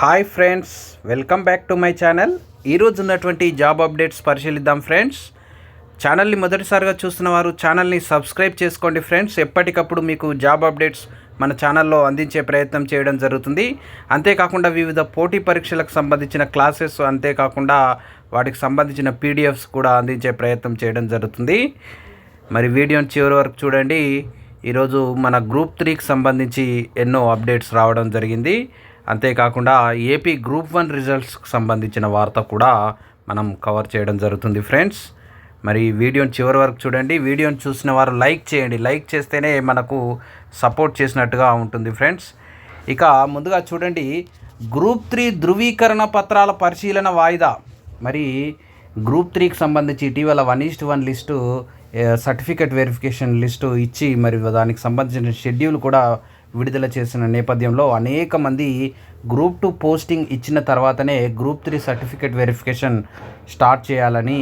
Hi friends welcome back to my channel ఈరోజు ఉన్నటువంటి job updates పరిశీలిద్దాం ఫ్రెండ్స్ ఛానల్ని మొదటిసారిగా చూస్తున్న వారు ఛానల్ని సబ్స్క్రైబ్ చేసుకోండి ఫ్రెండ్స్ ఎప్పటికప్పుడు మీకు జాబ్ అప్డేట్స్ మన ఛానల్లో అందించే ప్రయత్నం చేయడం జరుగుతుంది. అంతేకాకుండా వివిధ పోటీ పరీక్షలకు సంబంధించిన క్లాసెస్ అంతేకాకుండా వాటికి సంబంధించిన పీడిఎఫ్స్ కూడా అందించే ప్రయత్నం చేయడం జరుగుతుంది. మరి వీడియోని చివరి వరకు చూడండి. ఈరోజు మన గ్రూప్ త్రీకి సంబంధించి ఎన్నో అప్డేట్స్ రావడం జరిగింది. అంతేకాకుండా ఏపీ గ్రూప్ వన్ రిజల్ట్స్కి సంబంధించిన వార్త కూడా మనం కవర్ చేయడం జరుగుతుంది ఫ్రెండ్స్. మరి వీడియోని చివరి వరకు చూడండి. వీడియోని చూసిన వారు లైక్ చేయండి. లైక్ చేస్తేనే మనకు సపోర్ట్ చేసినట్టుగా ఉంటుంది ఫ్రెండ్స్. ఇక ముందుగా చూడండి. గ్రూప్ త్రీ ధృవీకరణ పత్రాల పరిశీలన వాయిదా. మరి గ్రూప్ త్రీకి సంబంధించి ఇటీవల one is to one list certificate verification list ఇచ్చి మరి దానికి సంబంధించిన షెడ్యూల్ కూడా విడుదల చేసిన నేపథ్యంలో అనేక మంది గ్రూప్ టూ పోస్టింగ్ ఇచ్చిన తర్వాతనే group three certificate verification start చేయాలని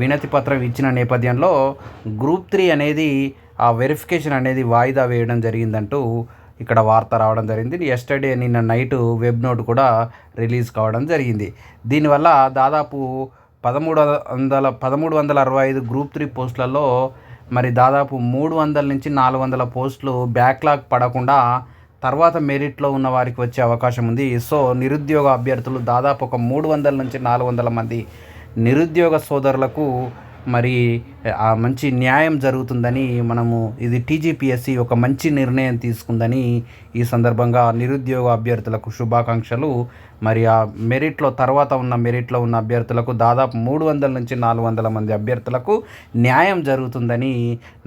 వినతి పత్రం ఇచ్చిన నేపథ్యంలో గ్రూప్ త్రీ అనేది ఆ వెరిఫికేషన్ అనేది వాయిదా వేయడం జరిగిందంటూ ఇక్కడ వార్త రావడం జరిగింది. ఎస్టర్డే నిన్న నైట్ వెబ్ నోట్ కూడా రిలీజ్ కావడం జరిగింది. దీనివల్ల దాదాపు పదమూడు వందల పదమూడు వందల అరవై ఐదు గ్రూప్ త్రీ పోస్టులలో మరి దాదాపు మూడు వందల నుంచి నాలుగు వందల పోస్టులు బ్యాక్లాగ్ పడకుండా తర్వాత మెరిట్లో ఉన్న వారికి వచ్చే అవకాశం ఉంది. సో నిరుద్యోగ అభ్యర్థులు దాదాపు ఒక మూడు వందల నుంచి నాలుగు వందల మంది నిరుద్యోగ సోదరులకు మరి ఆ మంచి న్యాయం జరుగుతుందని మనము ఇది టీజీపీఎస్సి ఒక మంచి నిర్ణయం తీసుకుందని ఈ సందర్భంగా నిరుద్యోగ అభ్యర్థులకు శుభాకాంక్షలు. మరి ఆ మెరిట్లో తర్వాత ఉన్న మెరిట్లో ఉన్న అభ్యర్థులకు దాదాపు మూడు వందల నుంచి నాలుగు వందల మంది అభ్యర్థులకు న్యాయం జరుగుతుందని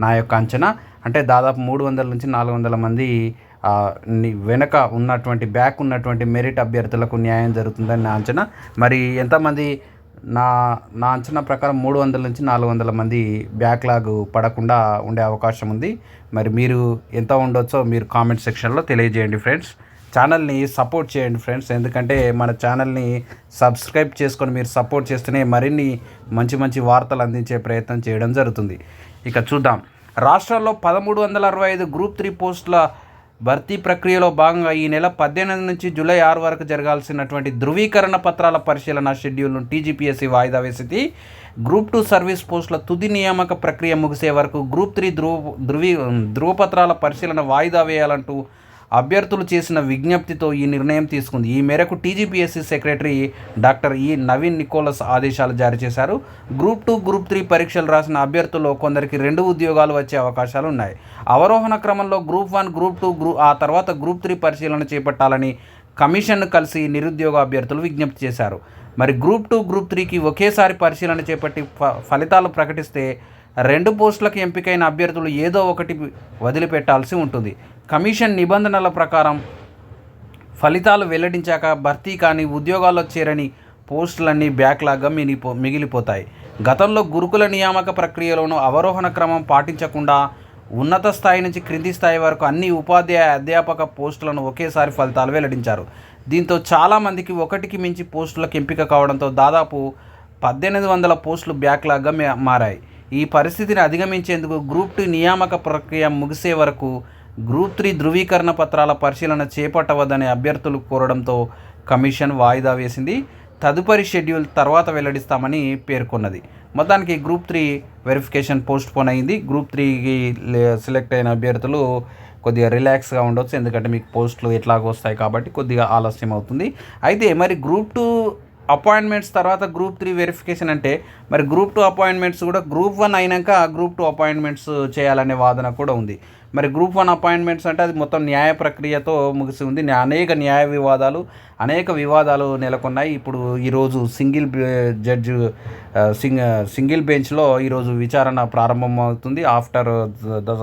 నా యొక్క అంచనా. అంటే దాదాపు మూడు వందల నుంచి నాలుగు వందల మంది వెనక ఉన్నటువంటి బ్యాక్ ఉన్నటువంటి మెరిట్ అభ్యర్థులకు న్యాయం జరుగుతుందని నా అంచనా. మరి ఎంతమంది నా నా అంచనా ప్రకారం మూడు వందల నుంచి నాలుగు వందల మంది బ్యాక్లాగ్ పడకుండా ఉండే అవకాశం ఉంది. మరి మీరు ఎంత ఉండొచ్చో మీరు కామెంట్ సెక్షన్లో తెలియజేయండి ఫ్రెండ్స్. ఛానల్ని సపోర్ట్ చేయండి ఫ్రెండ్స్. ఎందుకంటే మన ఛానల్ని సబ్స్క్రైబ్ చేసుకొని మీరు సపోర్ట్ చేస్తేనే మరిన్ని మంచి మంచి వార్తలు అందించే ప్రయత్నం చేయడం జరుగుతుంది. ఇక చూద్దాం. రాష్ట్రంలో పదమూడు వందల అరవై ఐదు గ్రూప్ త్రీ పోస్టుల భర్తీ ప్రక్రియలో భాగంగా ఈ నెల పద్దెనిమిది నుంచి జూలై ఆరు వరకు జరగాల్సినటువంటి ధృవీకరణ పత్రాల పరిశీలన షెడ్యూల్ను టీజీపీఎస్సీ వాయిదా వేసింది. గ్రూప్ టూ సర్వీస్ పోస్టుల తుది నియామక ప్రక్రియ ముగిసే వరకు గ్రూప్ త్రీ ధృవ ధృవీ ధృవపత్రాల పరిశీలన వాయిదా వేయాలంటూ అభ్యర్థులు చేసిన విజ్ఞప్తితో ఈ నిర్ణయం తీసుకుంది. ఈ మేరకు టీజీపీఎస్సీ సెక్రటరీ డాక్టర్ ఈ నవీన్ నికోలస్ ఆదేశాలు జారీ చేశారు. గ్రూప్ టూ గ్రూప్ త్రీ పరీక్షలు రాసిన అభ్యర్థుల్లో కొందరికి రెండు ఉద్యోగాలు వచ్చే అవకాశాలు ఉన్నాయి. అవరోహణ క్రమంలో group one group two group ఆ తర్వాత గ్రూప్ త్రీ పరిశీలన చేపట్టాలని కమిషన్ను కలిసి నిరుద్యోగ అభ్యర్థులు విజ్ఞప్తి చేశారు. మరి గ్రూప్ టూ గ్రూప్ త్రీకి ఒకేసారి పరిశీలన చేపట్టి ఫ- ఫలితాలు ప్రకటిస్తే రెండు పోస్టులకు ఎంపికైన అభ్యర్థులు ఏదో ఒకటి వదిలిపెట్టాల్సి ఉంటుంది. కమిషన్ నిబంధనల ప్రకారం ఫలితాలు వెల్లడించాక భర్తీ కానీ ఉద్యోగాల్లో చేరని పోస్టులన్నీ బ్యాక్లాగ్గా మిగిలిపో మిగిలిపోతాయి. గతంలో గురుకుల నియామక ప్రక్రియలోనూ అవరోహణ క్రమం పాటించకుండా ఉన్నత స్థాయి నుంచి క్రింది స్థాయి వరకు అన్ని ఉపాధ్యాయ అధ్యాపక పోస్టులను ఒకేసారి ఫలితాలు వెల్లడించారు. దీంతో చాలామందికి ఒకటికి మించి పోస్టులకు ఎంపిక కావడంతో దాదాపు పద్దెనిమిది వందల పోస్టులు బ్యాక్లాగ్గా మారాయి. ఈ పరిస్థితిని అధిగమించేందుకు గ్రూప్ టు నియామక ప్రక్రియ ముగిసే వరకు గ్రూప్ త్రీ ధృవీకరణ పత్రాల పరిశీలన చేపట్టవద్దని అభ్యర్థులు కోరడంతో కమిషన్ వాయిదా వేసింది. తదుపరి షెడ్యూల్ తర్వాత వెల్లడిస్తామని పేర్కొన్నది. మొత్తానికి group three verification postpone అయింది. గ్రూప్ త్రీకి సెలెక్ట్ అయిన అభ్యర్థులు కొద్దిగా రిలాక్స్గా ఉండొచ్చు. ఎందుకంటే మీకు పోస్టులు ఎట్లాగో వస్తాయి కాబట్టి కొద్దిగా ఆలస్యం అవుతుంది. అయితే మరి గ్రూప్ టూ అపాయింట్మెంట్స్ తర్వాత గ్రూప్ త్రీ వెరిఫికేషన్ అంటే మరి గ్రూప్ టూ అపాయింట్మెంట్స్ కూడా గ్రూప్ వన్ అయినాక గ్రూప్ టూ అపాయింట్మెంట్స్ చేయాలనే వాదన కూడా ఉంది. మరి గ్రూప్ వన్ అపాయింట్మెంట్స్ అంటే అది మొత్తం న్యాయ ప్రక్రియతో ముగిసి ఉంది అనేక న్యాయ వివాదాలు అనేక వివాదాలు నెలకొన్నాయి. ఇప్పుడు ఈరోజు సింగిల్ జడ్జ్ సింగ్ సింగిల్ బెంచ్లో ఈరోజు విచారణ ప్రారంభమవుతుంది. ఆఫ్టర్ ద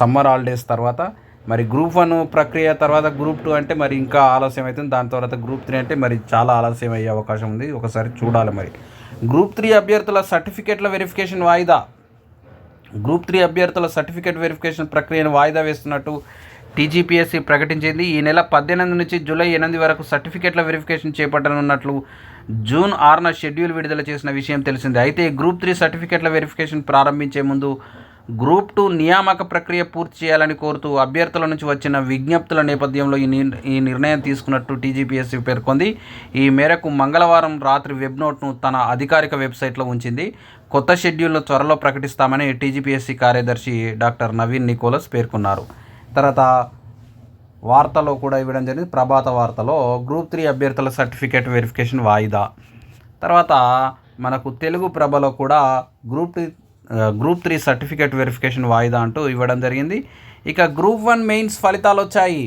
సమ్మర్ హాలిడేస్ తర్వాత. మరి గ్రూప్ వన్ ప్రక్రియ తర్వాత గ్రూప్ టూ అంటే మరి ఇంకా ఆలస్యం అవుతుంది. దాని తర్వాత గ్రూప్ త్రీ అంటే మరి చాలా ఆలస్యం అయ్యే అవకాశం ఉంది. ఒకసారి చూడాలి మరి. గ్రూప్ త్రీ అభ్యర్థుల సర్టిఫికేట్ల వెరిఫికేషన్ వాయిదా? గ్రూప్ త్రీ అభ్యర్థుల సర్టిఫికేట్ వెరిఫికేషన్ ప్రక్రియను వాయిదా వేస్తున్నట్టు టీజీపీఎస్సీ ప్రకటించింది. ఈ నెల పద్దెనిమిది నుంచి జూలై ఎనిమిది వరకు సర్టిఫికేట్ల వెరిఫికేషన్ చేపట్టనున్నట్లు జూన్ ఆరున షెడ్యూల్ విడుదల చేసిన విషయం తెలిసింది. అయితే గ్రూప్ త్రీ సర్టిఫికేట్ల వెరిఫికేషన్ ప్రారంభించే ముందు గ్రూప్ టూ నియామక ప్రక్రియ పూర్తి చేయాలని కోరుతూ అభ్యర్థుల నుంచి వచ్చిన విజ్ఞప్తుల నేపథ్యంలో ఈ ఈ నిర్ణయం తీసుకున్నట్టు టీజీపీఎస్సీ పేర్కొంది. ఈ మేరకు మంగళవారం రాత్రి వెబ్ నోట్ను తన అధికారిక వెబ్సైట్లో ఉంచింది. కొత్త షెడ్యూల్ను త్వరలో ప్రకటిస్తామని టీజీపీఎస్సీ కార్యదర్శి డాక్టర్ నవీన్ నికోలస్ పేర్కొన్నారు. తర్వాత వార్తలో కూడా ఇవ్వడం జరిగింది. ప్రభాత వార్తలో గ్రూప్ త్రీ అభ్యర్థుల సర్టిఫికేట్ వెరిఫికేషన్ వాయిదా. తర్వాత మనకు తెలుగు ప్రభలో కూడా group three group three certificate verification వాయిదా అంటూ ఇవ్వడం జరిగింది. ఇక గ్రూప్ వన్ మెయిన్స్ ఫలితాలు వచ్చాయి.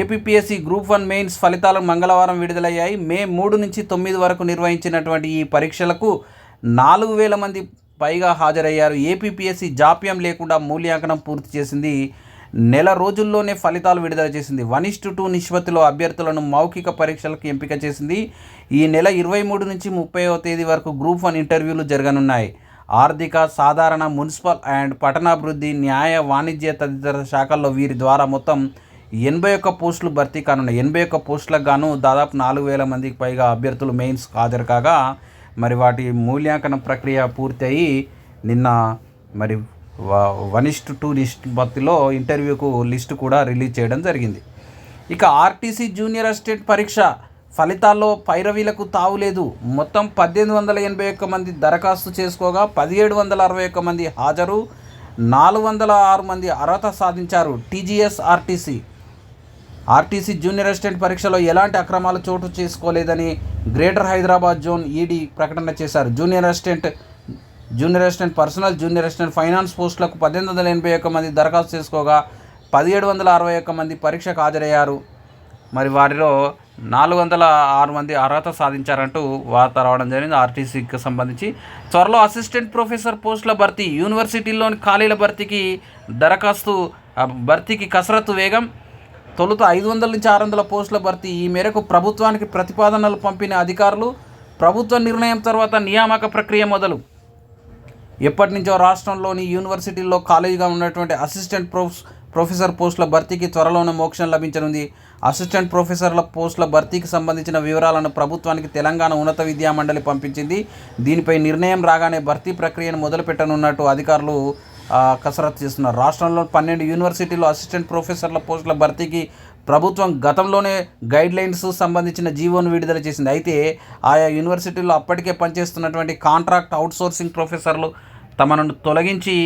ఏపీఎస్సి గ్రూప్ వన్ మెయిన్స్ ఫలితాలు మంగళవారం విడుదలయ్యాయి. మే మూడు నుంచి తొమ్మిది వరకు నిర్వహించినటువంటి ఈ పరీక్షలకు నాలుగు వేల మంది పైగా హాజరయ్యారు. ఏపీపీఎస్సీ జాప్యం లేకుండా మూల్యాంకనం పూర్తి చేసింది. నెల రోజుల్లోనే ఫలితాలు విడుదల చేసింది. వన్ ఇస్ టూ నిష్పత్తిలో అభ్యర్థులను మౌఖిక పరీక్షలకు ఎంపిక చేసింది. ఈ నెల ఇరవై మూడు నుంచి ముప్పైవ తేదీ వరకు గ్రూప్ వన్ ఇంటర్వ్యూలు జరగనున్నాయి. ఆర్థిక సాధారణ మున్సిపల్ అండ్ పట్టణాభివృద్ధి న్యాయ వాణిజ్య తదితర శాఖల్లో వీరి ద్వారా మొత్తం ఎనభై ఒక్క పోస్టులు భర్తీ కానున్నాయి. ఎనభై ఒక్క పోస్టులకు గాను దాదాపు నాలుగు వేల మందికి పైగా అభ్యర్థులు మెయిన్స్ హాజరు కాగా మరి వాటి మూల్యాంకన ప్రక్రియ పూర్తయి నిన్న మరి వనిష్ట్ ఇస్ట్ టూ నిష్పత్తిలో ఇంటర్వ్యూకు లిస్టు కూడా రిలీజ్ చేయడం జరిగింది. ఇక ఆర్టీసీ జూనియర్ అసిస్టెంట్ పరీక్ష ఫలితాల్లో పైరవీలకు తావులేదు మొత్తం పద్దెనిమిది వందల ఎనభై ఒక్క మంది దరఖాస్తు చేసుకోగా పదిహేడు వందల అరవై ఒక్క మంది హాజరు నాలుగు వందల ఆరు మంది అర్హత సాధించారు TGS RTC. RTC junior assistant పరీక్షలో ఎలాంటి అక్రమాలు చోటు చేసుకోలేదని గ్రేటర్ హైదరాబాద్ జోన్ ఈడీ ప్రకటన చేశారు. Junior assistant junior assistant personal junior assistant finance పోస్టులకు పద్దెనిమిది వందల ఎనభై ఒక్క మంది దరఖాస్తు చేసుకోగా పదిహేడు వందల అరవై ఒక్క మంది పరీక్షకు హాజరయ్యారు. మరి వారిలో నాలుగు వందల ఆరు మంది అర్హత సాధించారంటూ వార్త రావడం జరిగింది. ఆర్టీసీకి సంబంధించి త్వరలో అసిస్టెంట్ ప్రొఫెసర్ పోస్టుల భర్తీ యూనివర్సిటీల్లోని ఖాళీల భర్తీకి దరఖాస్తు భర్తీకి కసరత్తు వేగం తొలుత ఐదు వందల నుంచి ఆరు వందల పోస్టుల భర్తీ. ఈ మేరకు ప్రభుత్వానికి ప్రతిపాదనలు పంపిన అధికారులు ప్రభుత్వ నిర్ణయం తర్వాత నియామక ప్రక్రియ మొదలు. ఎప్పటి నుంచో రాష్ట్రంలోని యూనివర్సిటీల్లో ఖాళీగా ఉన్నటువంటి అసిస్టెంట్ ప్రొఫ్ ప్రొఫెసర్ పోస్టుల భర్తీకి త్వరలోనే మోక్షం లభించనుంది. అసిస్టెంట్ ప్రొఫెసర్ల పోస్టుల భర్తీకి సంబంధించిన వివరాలను ప్రభుత్వానికి తెలంగాణ ఉన్నత విద్యా మండలి పంపించింది. దీనిపై నిర్ణయం రాగానే భర్తీ ప్రక్రియను మొదలుపెట్టనున్నట్టు అధికారులు కసరత్తు చేస్తున్నారు రాష్ట్రంలో పన్నెండు యూనివర్సిటీలు అసిస్టెంట్ ప్రొఫెసర్ల పోస్టుల భర్తీకి ప్రభుత్వం గతంలోనే గైడ్ లైన్స్ సంబంధించిన జీవోను విడుదల చేసింది. అయితే ఆయా యూనివర్సిటీల్లో అప్పటికే పనిచేస్తున్నటువంటి కాంట్రాక్ట్ అవుట్సోర్సింగ్ ప్రొఫెసర్లు తమను తొలగించి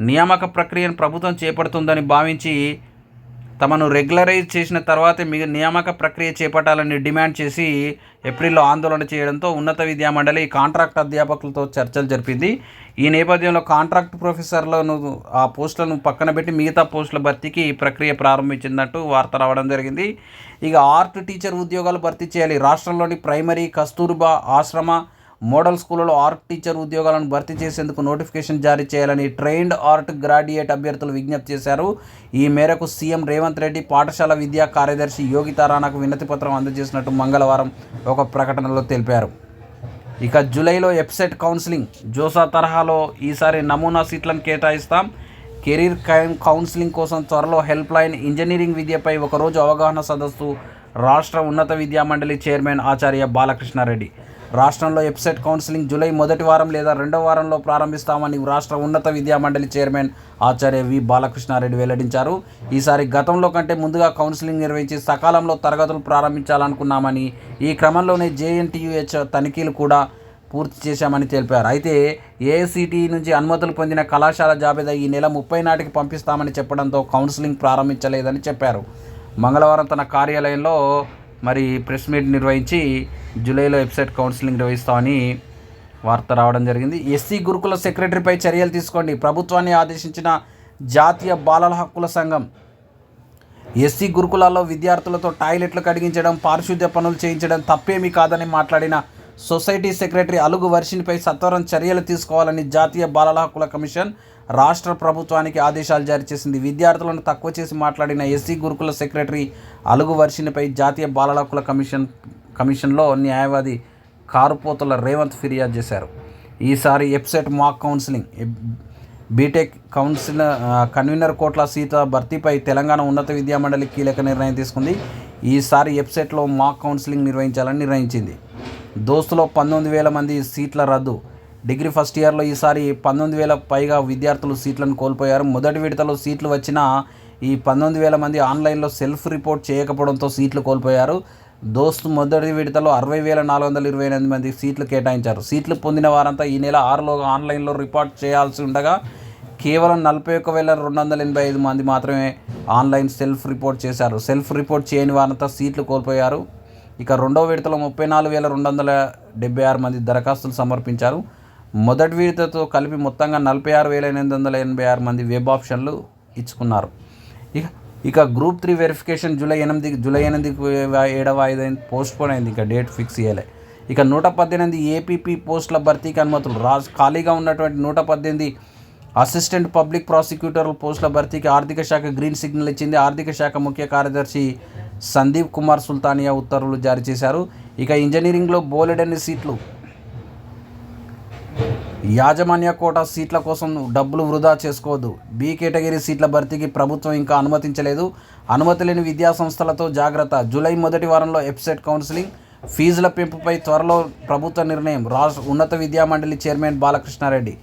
నియామక ప్రక్రియను ప్రభుత్వం చేపడుతుందని భావించి తమను రెగ్యులరైజ్ చేసిన తర్వాతే మిగ నియామక ప్రక్రియ చేపట్టాలని డిమాండ్ చేసి ఏప్రిల్లో ఆందోళన చేయడంతో ఉన్నత విద్యా మండలి కాంట్రాక్ట్ అధ్యాపకులతో చర్చలు జరిపింది. ఈ నేపథ్యంలో కాంట్రాక్ట్ ప్రొఫెసర్లను ఆ పోస్టులను పక్కన పెట్టి మిగతా పోస్టుల భర్తీకి ఈ ప్రక్రియ ప్రారంభించిందంటూ వార్త రావడం జరిగింది. ఇక ఆర్ట్ టీచర్ ఉద్యోగాలు భర్తీ చేయాలి. రాష్ట్రంలోని ప్రైమరీ కస్తూర్బా ఆశ్రమ మోడల్ స్కూళ్ళలో ఆర్ట్ టీచర్ ఉద్యోగాలను భర్తీ చేసేందుకు నోటిఫికేషన్ జారీ చేయాలని ట్రైన్డ్ ఆర్ట్ గ్రాడ్యుయేట్ అభ్యర్థులు విజ్ఞప్తి చేశారు. ఈ మేరకు సీఎం రేవంత్ రెడ్డి పాఠశాల విద్యా కార్యదర్శి యోగితా రాణాకు వినతి పత్రం అందజేసినట్టు మంగళవారం ఒక ప్రకటనలో తెలిపారు. ఇక జూలైలో ఎప్సెట్ కౌన్సిలింగ్ జోసా తరహాలో ఈసారి నమూనా సీట్లను కేటాయిస్తాం. కెరీర్ కౌన్సిలింగ్ కోసం త్వరలో హెల్ప్ లైన్ ఇంజనీరింగ్ విద్యపై ఒకరోజు అవగాహన సదస్సు రాష్ట్ర ఉన్నత విద్యా మండలి చైర్మన్ ఆచార్య బాలకృష్ణారెడ్డి. రాష్ట్రంలో వెబ్సైట్ కౌన్సిలింగ్ జూలై మొదటి వారం లేదా రెండవ వారంలో ప్రారంభిస్తామని రాష్ట్ర ఉన్నత విద్యా మండలి చైర్మన్ ఆచార్య వి బాలకృష్ణారెడ్డి వెల్లడించారు. ఈసారి గతంలో కంటే ముందుగా కౌన్సిలింగ్ నిర్వహించి సకాలంలో తరగతులు ప్రారంభించాలనుకున్నామని ఈ క్రమంలోనే జేఎన్టీయుహెచ్ తనిఖీలు కూడా పూర్తి చేశామని తెలిపారు. అయితే ఏఐసిటి నుంచి అనుమతులు పొందిన కళాశాల జాబితా ఈ నెల ముప్పై నాటికి పంపిస్తామని చెప్పడంతో కౌన్సిలింగ్ ప్రారంభించలేదని చెప్పారు. మంగళవారం తన కార్యాలయంలో మరి ప్రెస్ మీట్ నిర్వహించి జూలైలో వెబ్సైట్ కౌన్సిలింగ్ నిర్వహిస్తామని వార్త రావడం జరిగింది. ఎస్సీ గురుకుల సెక్రటరీపై చర్యలు తీసుకోండి. ప్రభుత్వాన్ని ఆదేశించిన జాతీయ బాలల హక్కుల సంఘం ఎస్సీ గురుకులాల్లో విద్యార్థులతో టాయిలెట్లు కడిగించడం పారిశుద్ధ్య పనులు చేయించడం తప్పేమీ కాదని మాట్లాడిన సొసైటీ సెక్రటరీ అలుగు వర్షినిపై సత్వరం చర్యలు తీసుకోవాలని జాతీయ బాలల హక్కుల కమిషన్ రాష్ట్ర ప్రభుత్వానికి ఆదేశాలు జారీ చేసింది. విద్యార్థులను తక్కువ చేసి మాట్లాడిన ఎస్సీ గురుకుల సెక్రటరీ అలుగు వర్షినిపై జాతీయ బాలల హక్కుల కమిషన్ కమిషన్లో న్యాయవాది కారుపోతుల రేవంత్ ఫిర్యాదు చేశారు. ఈసారి EAPCET mock counselling BTech council convener Kotla Sita భర్తీపై Telangana ఉన్నత విద్యా మండలి కీలక నిర్ణయం తీసుకుంది. ఈసారి వెబ్సైట్లో మాక్ కౌన్సిలింగ్ నిర్వహించాలని నిర్ణయించింది. దోస్తులో పంతొమ్మిది వేల మంది సీట్ల రద్దు డిగ్రీ ఫస్ట్ ఇయర్లో ఈసారి పంతొమ్మిది వేల పైగా విద్యార్థులు సీట్లను కోల్పోయారు. మొదటి విడతలో సీట్లు వచ్చిన ఈ పంతొమ్మిది వేల మంది ఆన్లైన్లో సెల్ఫ్ రిపోర్ట్ చేయకపోవడంతో సీట్లు కోల్పోయారు. దోస్త్ మొదటి విడతలో అరవై వేల నాలుగు వందల ఇరవై ఎనిమిది మంది సీట్లు కేటాయించారు. సీట్లు పొందిన వారంతా ఈ నెల ఆరులో ఆన్లైన్లో రిపోర్ట్ చేయాల్సి ఉండగా కేవలం నలభై ఒక్క వేల రెండు వందల ఎనభై ఐదు మంది మాత్రమే ఆన్లైన్ సెల్ఫ్ రిపోర్ట్ చేశారు. సెల్ఫ్ రిపోర్ట్ చేయని వారంతా సీట్లు కోల్పోయారు. ఇక రెండో విడతలో ముప్పై నాలుగు వేల రెండు వందల డెబ్బై ఆరు మంది దరఖాస్తులు సమర్పించారు. మొదటి విడతతో కలిపి మొత్తంగా నలభై ఆరు వేల ఎనిమిది వందల ఎనభై ఆరు మంది వెబ్ ఆప్షన్లు ఇచ్చుకున్నారు. ఇక ఇక గ్రూప్ త్రీ వెరిఫికేషన్ జూలై ఎనిమిది జూలై ఎనిమిదికి ఏడవ ఐదు పోస్ట్ పోన్ అయింది ఇక డేట్ ఫిక్స్ చేయలే. ఇక నూట పద్దెనిమిది ఏపీపీ పోస్టుల భర్తీకి అనుమతులు. రాజ్ ఖాళీగా ఉన్నటువంటి నూట పద్దెనిమిది అసిస్టెంట్ పబ్లిక్ ప్రాసిక్యూటర్ పోస్టుల భర్తీకి ఆర్థిక శాఖ గ్రీన్ సిగ్నల్ ఇచ్చింది. ఆర్థిక శాఖ ముఖ్య కార్యదర్శి సందీప్ కుమార్ సుల్తానియా ఉత్తర్వులు జారీ చేశారు. ఇక ఇంజనీరింగ్లో బోలెడన్ని సీట్లు యాజమాన్య కోటా సీట్ల కోసం డబ్బులు వృధా చేసుకోవద్దు. బి కేటగిరీ సీట్ల భర్తీకి ప్రభుత్వం ఇంకా అనుమతించలేదు. అనుమతి లేని విద్యా సంస్థలతో జాగ్రత్త. జూలై మొదటి వారంలో ఎప్సెట్ కౌన్సిలింగ్ ఫీజుల పెంపుపై త్వరలో ప్రభుత్వ నిర్ణయం. రాష్ట్ర ఉన్నత విద్యా మండలి చైర్మన్ బాలకృష్ణారెడ్డి.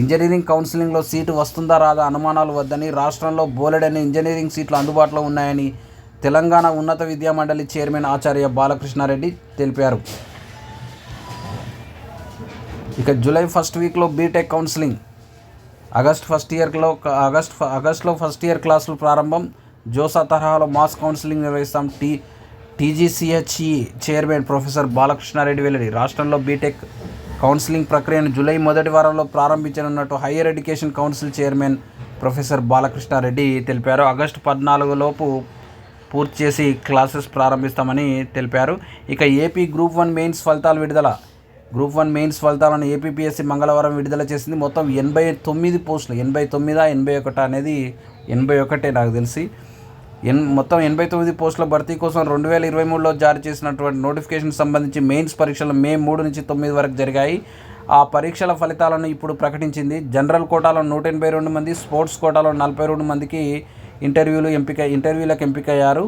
ఇంజనీరింగ్ కౌన్సిలింగ్లో సీటు వస్తుందా రాదా అనుమానాలు వద్దని రాష్ట్రంలో బోలెడని ఇంజనీరింగ్ సీట్లు అందుబాటులో ఉన్నాయని తెలంగాణ ఉన్నత విద్యా మండలి చైర్మన్ ఆచార్య బాలకృష్ణారెడ్డి తెలిపారు. ఇక జూలై ఫస్ట్ వీక్లో బీటెక్ కౌన్సిలింగ్. ఆగస్ట్ ఫస్ట్ ఇయర్లో ఆగస్ట్ ఆగస్ట్లో ఫస్ట్ ఇయర్ క్లాసులు ప్రారంభం. జోసా తరహాలో mass counselling నిర్వహిస్తాం T TGCHE chairman professor Balakrishna Reddy వెల్లడి. రాష్ట్రంలో బీటెక్ కౌన్సిలింగ్ ప్రక్రియను జూలై మొదటి వారంలో ప్రారంభించనున్నట్టు higher education council chairman professor Balakrishna Reddy తెలిపారు. ఆగస్టు పద్నాలుగు లోపు పూర్తి చేసి క్లాసెస్ ప్రారంభిస్తామని తెలిపారు. ఇక ఏపీ గ్రూప్ వన్ మెయిన్స్ ఫలితాలు విడుదల. గ్రూప్ వన్ మెయిన్స్ ఫలితాలను ఏపీపీఎస్సీ మంగళవారం విడుదల చేసింది. మొత్తం ఎనభై తొమ్మిది పోస్టులు ఎనభై తొమ్మిదా ఎనభై ఒకటా అనేది ఎనభై ఒకటే నాకు తెలిసి. ఎన్ మొత్తం ఎనభై తొమ్మిది పోస్టుల భర్తీ కోసం రెండు వేల ఇరవై మూడులో జారీ చేసినటువంటి నోటిఫికేషన్ సంబంధించి మెయిన్స్ పరీక్షలు మే మూడు నుంచి తొమ్మిది వరకు జరిగాయి. ఆ పరీక్షల ఫలితాలను ఇప్పుడు ప్రకటించింది. జనరల్ కోటాలో నూట ఎనభై రెండు మంది స్పోర్ట్స్ కోటాలో నలభై రెండు మందికి ఇంటర్వ్యూలు ఎంపిక ఇంటర్వ్యూలకు ఎంపికయ్యారు.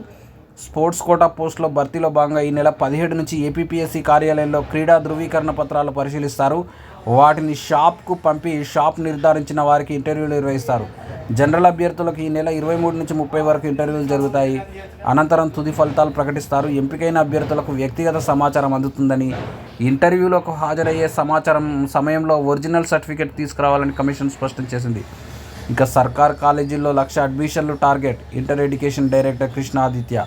స్పోర్ట్స్ కోటా పోస్టులో భర్తీలో భాగంగా ఈ నెల పదిహేడు నుంచి ఏపీపీఎస్సీ కార్యాలయంలో క్రీడా ధృవీకరణ పత్రాలు పరిశీలిస్తారు. వాటిని షాప్కు పంపి షాప్ నిర్ధారించిన వారికి ఇంటర్వ్యూలు నిర్వహిస్తారు. జనరల్ అభ్యర్థులకు ఈ నెల ఇరవై మూడు నుంచి ముప్పై వరకు ఇంటర్వ్యూలు జరుగుతాయి. అనంతరం తుది ఫలితాలు ప్రకటిస్తారు. ఎంపికైన అభ్యర్థులకు వ్యక్తిగత సమాచారం అందుతుందని ఇంటర్వ్యూలకు హాజరయ్యే సమాచారం సమయంలో ఒరిజినల్ సర్టిఫికేట్ తీసుకురావాలని కమిషన్ స్పష్టం చేసింది. ఇక సర్కార్ కాలేజీల్లో లక్ష అడ్మిషన్లు target inter education director Krishnaditya.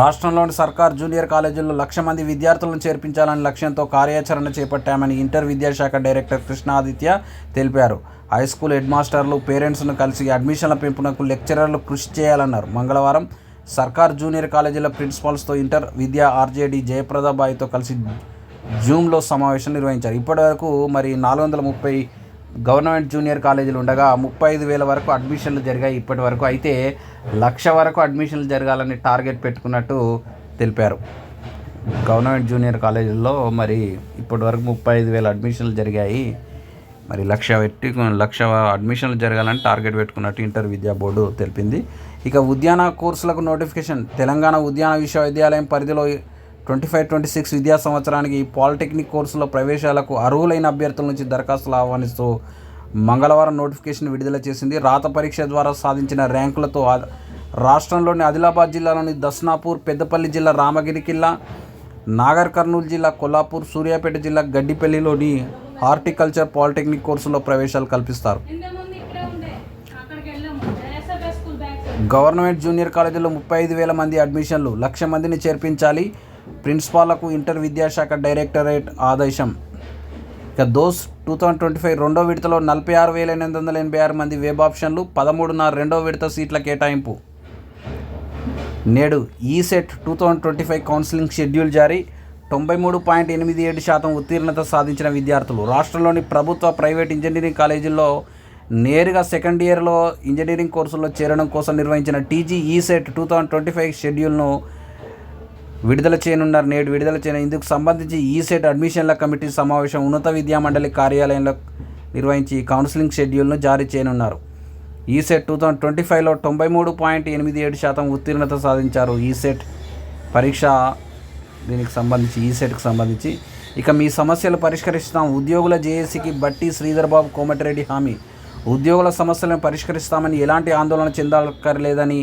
రాష్ట్రంలోని సర్కార్ జూనియర్ కాలేజీల్లో లక్ష మంది విద్యార్థులను చేర్పించాలని లక్ష్యంతో కార్యాచరణ చేపట్టామని ఇంటర్ విద్యాశాఖ డైరెక్టర్ కృష్ణాదిత్య తెలిపారు. హై స్కూల్ హెడ్ మాస్టర్లు పేరెంట్స్ను కలిసి అడ్మిషన్ల పెంపునకు లెక్చరర్లు కృషి చేయాలన్నారు. మంగళవారం సర్కార్ జూనియర్ కాలేజీల ప్రిన్సిపాల్స్తో ఇంటర్ విద్యా ఆర్జేడీ జయప్రదాబాయితో కలిసి జూమ్లో సమావేశం నిర్వహించారు. ఇప్పటివరకు మరి నాలుగు వందల ముప్పై గవర్నమెంట్ జూనియర్ కాలేజీలు ఉండగా ముప్పై ఐదు వేల వరకు అడ్మిషన్లు జరిగాయి ఇప్పటి వరకు. అయితే లక్ష వరకు అడ్మిషన్లు జరగాలని టార్గెట్ పెట్టుకున్నట్టు తెలిపారు. గవర్నమెంట్ జూనియర్ కాలేజీల్లో మరి ఇప్పటి వరకు ముప్పై ఐదు వేల అడ్మిషన్లు జరిగాయి. మరి లక్ష పెట్టి లక్ష అడ్మిషన్లు జరగాలని టార్గెట్ పెట్టుకున్నట్టు ఇంటర్ విద్యా బోర్డు తెలిపింది. ఇక ఉద్యాన కోర్సులకు నోటిఫికేషన్. తెలంగాణ ఉద్యాన విశ్వవిద్యాలయం పరిధిలో ట్వంటీ ఫైవ్ ట్వంటీ సిక్స్ విద్యా సంవత్సరానికి పాలిటెక్నిక్ కోర్సులో ప్రవేశాలకు అర్హులైన అభ్యర్థుల నుంచి దరఖాస్తులు ఆహ్వానిస్తూ మంగళవారం నోటిఫికేషన్ విడుదల చేసింది. రాత పరీక్ష ద్వారా సాధించిన ర్యాంకులతో రాష్ట్రంలోని ఆదిలాబాద్ జిల్లాలోని దస్నాపూర్ పెద్దపల్లి జిల్లా రామగిరి కిల్లా నాగర్ కర్నూలు జిల్లా కొల్లాపూర్ సూర్యాపేట జిల్లా గడ్డిపల్లిలోని హార్టికల్చర్ పాలిటెక్నిక్ కోర్సులో ప్రవేశాలు కల్పిస్తారు. గవర్నమెంట్ జూనియర్ కాలేజీలో ముప్పై ఐదు వేల మంది అడ్మిషన్లు లక్ష మందిని చేర్పించాలి. ప్రిన్సిపాలకు ఇంటర్ విద్యాశాఖ డైరెక్టరేట్ ఆదేశం. ఇక DOST two thousand twenty five రెండో విడతలో నలభై ఆరు వేల ఎనిమిది వందల ఎనభై ఆరు మంది వెబ్ ఆప్షన్లు పదమూడున్నర రెండో విడత సీట్ల కేటాయింపు. నేడు ECET two thousand twenty five counselling schedule జారీ. తొంభై మూడు పాయింట్ ఎనిమిది ఏడు శాతం ఉత్తీర్ణత సాధించిన విద్యార్థులు. రాష్ట్రంలోని ప్రభుత్వ ప్రైవేట్ ఇంజనీరింగ్ కాలేజీల్లో నేరుగా సెకండ్ ఇయర్లో ఇంజనీరింగ్ కోర్సుల్లో చేరడం కోసం నిర్వహించిన TG ECET two thousand twenty five షెడ్యూల్ను విడుదల చేయనున్నారు. నేడు విడుదల చేయను ఇందుకు సంబంధించి ఈసెట్ అడ్మిషన్ల కమిటీ సమావేశం ఉన్నత విద్యా మండలి కార్యాలయంలో నిర్వహించి కౌన్సిలింగ్ షెడ్యూల్ను జారీ చేయనున్నారు. ఈసెట్ టూ థౌజండ్ ట్వంటీ ఫైవ్లో తొంభై మూడు పాయింట్ ఎనిమిది ఏడు శాతం ఉత్తీర్ణత సాధించారు. ఈసెట్ పరీక్ష దీనికి సంబంధించి ఈసెట్కి సంబంధించి. ఇక మీ సమస్యలు పరిష్కరిస్తాం. ఉద్యోగుల జేఏసీకి బట్టి శ్రీధర్బాబు కోమటిరెడ్డి హామీ. ఉద్యోగుల సమస్యలను పరిష్కరిస్తామని ఎలాంటి ఆందోళన చెందక్కర్లేదని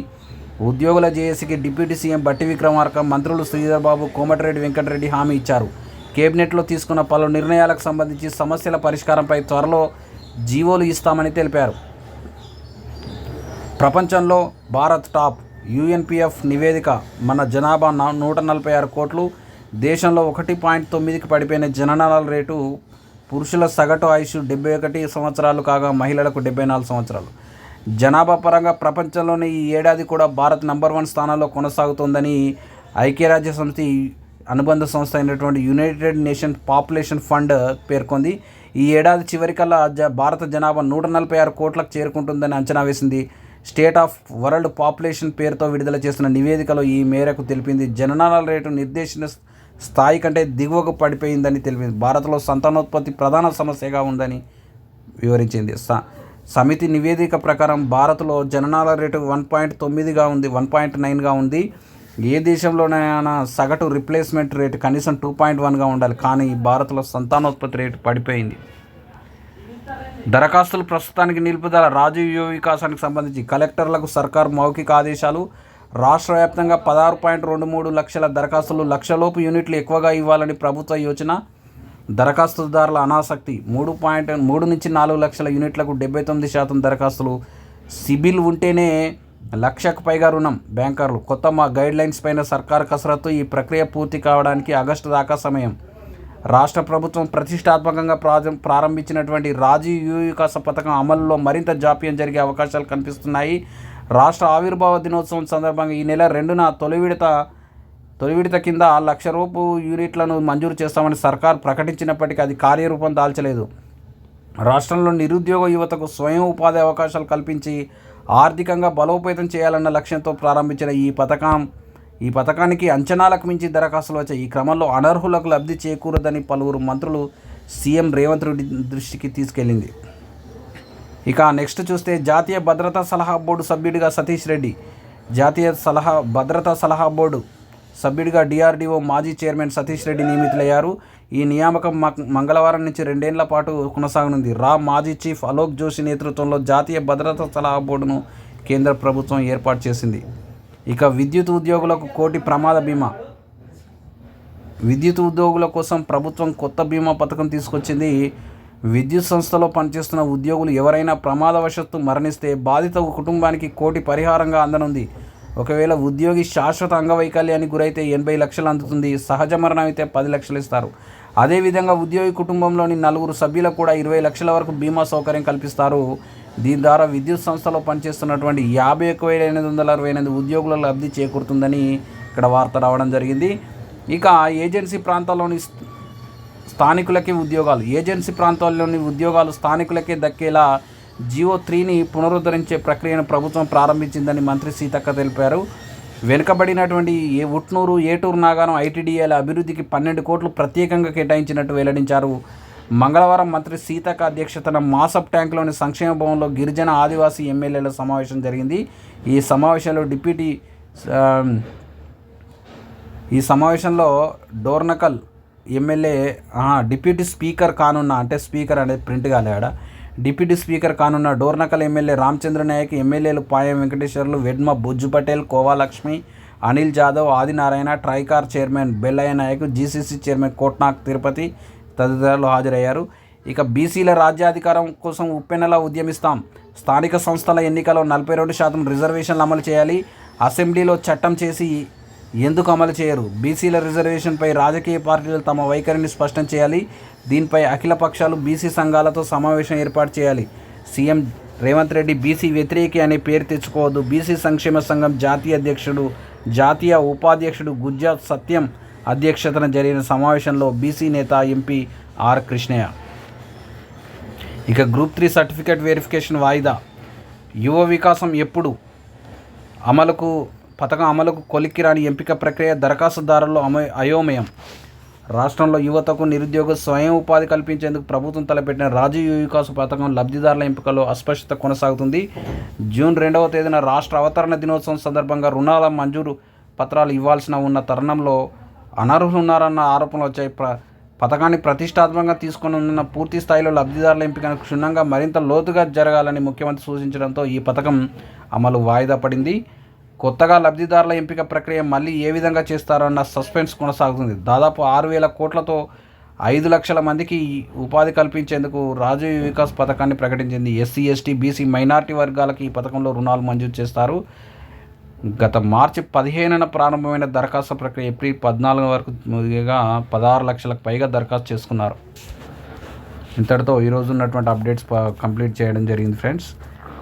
ఉద్యోగుల జేఏసీకి డిప్యూటీ సీఎం బట్టి విక్రమార్క మంత్రులు శ్రీధర్ బాబు కోమటిరెడ్డి వెంకటరెడ్డి హామీ ఇచ్చారు. కేబినెట్లో తీసుకున్న పలు నిర్ణయాలకు సంబంధించి సమస్యల పరిష్కారంపై త్వరలో జీవోలు ఇస్తామని తెలిపారు. ప్రపంచంలో భారత్ టాప్ యుఎన్పిఎఫ్ నివేదిక మన జనాభా నూట నలభై ఆరు కోట్లు దేశంలో ఒకటి పాయింట్ తొమ్మిదికి పడిపోయిన జననాల రేటు పురుషుల సగటు ఆయుష్ డెబ్బై ఒకటి సంవత్సరాలు కాగా మహిళలకు డెబ్బై నాలుగు సంవత్సరాలు. జనాభా పరంగా ప్రపంచంలోనే ఈ ఏడాది కూడా భారత్ నంబర్ వన్ స్థానంలో కొనసాగుతోందని ఐక్యరాజ్య సమితి అనుబంధ సంస్థ అయినటువంటి యునైటెడ్ నేషన్ పాపులేషన్ ఫండ్ పేర్కొంది. ఈ ఏడాది చివరికల్లా జ భారత జనాభా నూట నలభై ఆరు కోట్లకు చేరుకుంటుందని అంచనా వేసింది. స్టేట్ ఆఫ్ వరల్డ్ పాపులేషన్ పేరుతో విడుదల చేసిన నివేదికలో ఈ మేరకు తెలిపింది. జననాల రేటు నిర్దేశించిన స్థాయి కంటే దిగువకు పడిపోయిందని తెలిపింది. భారత్లో సంతానోత్పత్తి ప్రధాన సమస్యగా ఉందని వివరించింది. స సమితి నివేదిక ప్రకారం భారత్లో జననాల రేటు వన్ పాయింట్ తొమ్మిదిగా ఉంది వన్ పాయింట్ నైన్గా ఉంది. ఏ దేశంలోనైనా సగటు రిప్లేస్మెంట్ రేటు కనీసం టూ పాయింట్ వన్గా ఉండాలి. కానీ భారత్లో సంతానోత్పత్తి రేటు పడిపోయింది. దరఖాస్తులు ప్రస్తుతానికి నిలుపుదల రాజీవ్ యువ వికాసానికి సంబంధించి కలెక్టర్లకు సర్కార్ మౌఖిక ఆదేశాలు. రాష్ట్ర వ్యాప్తంగా పదహారు పాయింట్ రెండు మూడు లక్షల దరఖాస్తులు లక్షలోపు యూనిట్లు ఎక్కువగా ఇవ్వాలని ప్రభుత్వ యోచన. దరఖాస్తుదారుల అనాసక్తి మూడు పాయింట్ మూడు నుంచి నాలుగు లక్షల యూనిట్లకు డెబ్బై తొమ్మిది శాతం దరఖాస్తులు. సిబిల్ ఉంటేనే లక్షకు పైగా రుణం బ్యాంకర్లు. కొత్త మా గైడ్ లైన్స్ పైన సర్కార్ కసరత్తు ఈ ప్రక్రియ పూర్తి కావడానికి ఆగస్టు దాకా సమయం. రాష్ట్ర ప్రభుత్వం ప్రతిష్టాత్మకంగా ప్రాజ ప్రారంభించినటువంటి రాజీవ్ యువికాస పథకం అమలులో మరింత జాప్యం జరిగే అవకాశాలు కనిపిస్తున్నాయి. రాష్ట్ర ఆవిర్భావ దినోత్సవం సందర్భంగా ఈ నెల రెండున తొలి విడత తొలి విడత కింద లక్ష రూపు యూనిట్లను మంజూరు చేస్తామని సర్కార్ ప్రకటించినప్పటికీ అది కార్యరూపం దాల్చలేదు. రాష్ట్రంలో నిరుద్యోగ యువతకు స్వయం ఉపాధి అవకాశాలు కల్పించి ఆర్థికంగా బలోపేతం చేయాలన్న లక్ష్యంతో ప్రారంభించిన ఈ పథకం ఈ పథకానికి అంచనాలకు మించి దరఖాస్తులు వచ్చాయి ఈ క్రమంలో అనర్హులకు లబ్ధి చేకూరదని పలువురు మంత్రులు సీఎం రేవంత్ రెడ్డి దృష్టికి తీసుకెళ్ళింది ఇక నెక్స్ట్ చూస్తే జాతీయ భద్రతా సలహా బోర్డు సభ్యుడిగా సతీష్ రెడ్డి. జాతీయ సలహా భద్రతా సలహా బోర్డు సభ్యుడిగా డిఆర్డీఓ మాజీ చైర్మన్ సతీష్ రెడ్డి నియమితులయ్యారు. ఈ నియామకం మ- మంగళవారం నుంచి రెండేళ్ళ పాటు కొనసాగనుంది. రా మాజీ చీఫ్ అలోక్ జోషి నేతృత్వంలో జాతీయ భద్రతా సలహా బోర్డును కేంద్ర ప్రభుత్వం ఏర్పాటు చేసింది. ఇక విద్యుత్ ఉద్యోగులకు కోటి ప్రమాద బీమా. విద్యుత్ ఉద్యోగుల కోసం ప్రభుత్వం కొత్త బీమా పథకం తీసుకొచ్చింది. విద్యుత్ సంస్థలో పనిచేస్తున్న ఉద్యోగులు ఎవరైనా ప్రమాదవశత్తు మరణిస్తే బాధిత కుటుంబానికి కోటి పరిహారంగా అందనుంది. ఒకవేళ ఉద్యోగి శాశ్వత అంగవైకల్యానికి గురైతే ఎనభై లక్షలు అందుతుంది. సహజ మరణం అయితే పది లక్షలు ఇస్తారు. అదేవిధంగా ఉద్యోగి కుటుంబంలోని నలుగురు సభ్యులకు కూడా ఇరవై లక్షల వరకు బీమా సౌకర్యం కల్పిస్తారు. దీని ద్వారా విద్యుత్ సంస్థలో పనిచేస్తున్నటువంటి యాభై ఒక్క వేల ఎనిమిది వందల అరవై ఎనిమిది ఉద్యోగుల లబ్ధి చేకూరుతుందని ఇక్కడ వార్త రావడం జరిగింది. ఇక ఏజెన్సీ ప్రాంతాల్లోని స్థానికులకే ఉద్యోగాలు ఏజెన్సీ ప్రాంతాల్లోని ఉద్యోగాలు స్థానికులకే దక్కేలా జియో త్రీని పునరుద్ధరించే ప్రక్రియను ప్రభుత్వం ప్రారంభించిందని మంత్రి సీతక్క తెలిపారు. వెనుకబడినటువంటి ఏ ఉట్నూరు ఏటూరు నాగారం ఐటీడీఏల అభివృద్ధికి పన్నెండు కోట్లు ప్రత్యేకంగా కేటాయించినట్టు వెల్లడించారు. మంగళవారం మంత్రి సీతక్క అధ్యక్షతన మాసప్ ట్యాంక్లోని సంక్షేమ భవన్లో గిరిజన ఆదివాసీ ఎమ్మెల్యేల సమావేశం జరిగింది. ఈ సమావేశంలో డిప్యూటీ ఈ సమావేశంలో డోర్నకల్ ఎమ్మెల్యే డిప్యూటీ స్పీకర్ కానున్న అంటే స్పీకర్ అనేది ప్రింట్ కాలేడా? డిప్యూటీ స్పీకర్ కానున్న డోర్నకల్ ఎమ్మెల్యే రామచంద్ర నాయక్ ఎమ్మెల్యేలు Payam Venkateswarlu Vedma Bujju Patel Kova Lakshmi Anil Jadhav Adinarayana TRICOR chairman Bellaiah Naik GCC chairman Kotnak Tirupati తదితరులు హాజరయ్యారు. ఇక బీసీల రాజ్యాధికారం కోసం ఉప్పెనలా ఉద్యమిస్తాం. స్థానిక సంస్థల ఎన్నికలో నలభై రెండు శాతం రిజర్వేషన్లు అమలు చేయాలి. అసెంబ్లీలో చట్టం చేసి ఎందుకు అమలు చేయరు? బీసీల రిజర్వేషన్పై రాజకీయ పార్టీలు తమ వైఖరిని స్పష్టం చేయాలి. దీనిపై అఖిల పక్షాలు బీసీ సంఘాలతో సమావేశం ఏర్పాటు చేయాలి. సీఎం రేవంత్ రెడ్డి బీసీ వ్యతిరేకి అనే పేరు తెచ్చుకోవద్దు. బీసీ సంక్షేమ సంఘం జాతీయ అధ్యక్షుడు జాతీయ ఉపాధ్యక్షుడు గుజ్జా సత్యం అధ్యక్షతన జరిగిన సమావేశంలో బీసీ నేత ఎంపీ ఆర్ కృష్ణయ్య. ఇక గ్రూప్ త్రీ సర్టిఫికేట్ వెరిఫికేషన్ వాయిదా. యువ వికాసం ఎప్పుడు? అమలుకు పథకం అమలుకు కొలిక్కి రాని ఎంపిక ప్రక్రియ దరఖాస్తుదారుల్లో అమ అయోమయం. రాష్ట్రంలో యువతకు నిరుద్యోగ స్వయం ఉపాధి కల్పించేందుకు ప్రభుత్వం తలపెట్టిన రాజీవ్ వికాస్ పథకం లబ్ధిదారుల ఎంపికలో అస్పష్టత కొనసాగుతుంది. జూన్ రెండవ తేదీన రాష్ట్ర అవతరణ దినోత్సవం సందర్భంగా రుణాల మంజూరు పత్రాలు ఇవ్వాల్సిన ఉన్న తరుణంలో అనర్హులు ఉన్నారన్న ఆరోపణలు వచ్చాయి. ప్ర పథకాన్ని ప్రతిష్టాత్మకంగా తీసుకొని ఉన్న పూర్తి స్థాయిలో లబ్ధిదారుల ఎంపికను క్షుణ్ణంగా మరింత లోతుగా జరగాలని ముఖ్యమంత్రి సూచించడంతో ఈ పథకం అమలు వాయిదా పడింది. కొత్తగా లబ్ధిదారుల ఎంపిక ప్రక్రియ మళ్ళీ ఏ విధంగా చేస్తారో అన్న సస్పెన్స్ కొనసాగుతుంది. దాదాపు ఆరు వేల కోట్లతో ఐదు లక్షల మందికి ఉపాధి కల్పించేందుకు రాజీవ్ వికాస్ పథకాన్ని ప్రకటించింది. ఎస్సీ ఎస్టీ బీసీ మైనార్టీ వర్గాలకు ఈ పథకంలో రుణాలు మంజూరు చేస్తారు. గత మార్చి పదిహేనున ప్రారంభమైన దరఖాస్తు ప్రక్రియ ఏప్రిల్ పద్నాలుగు వరకు ముగిగా పదహారు లక్షలకు పైగా దరఖాస్తు చేసుకున్నారు. ఇంతటితో ఈరోజు ఉన్నటువంటి అప్డేట్స్ కంప్లీట్ చేయడం జరిగింది ఫ్రెండ్స్.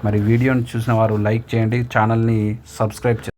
మరి వీడియోని చూసిన వారు లైక్ చేయండి ఛానల్ని సబ్స్క్రైబ్ చే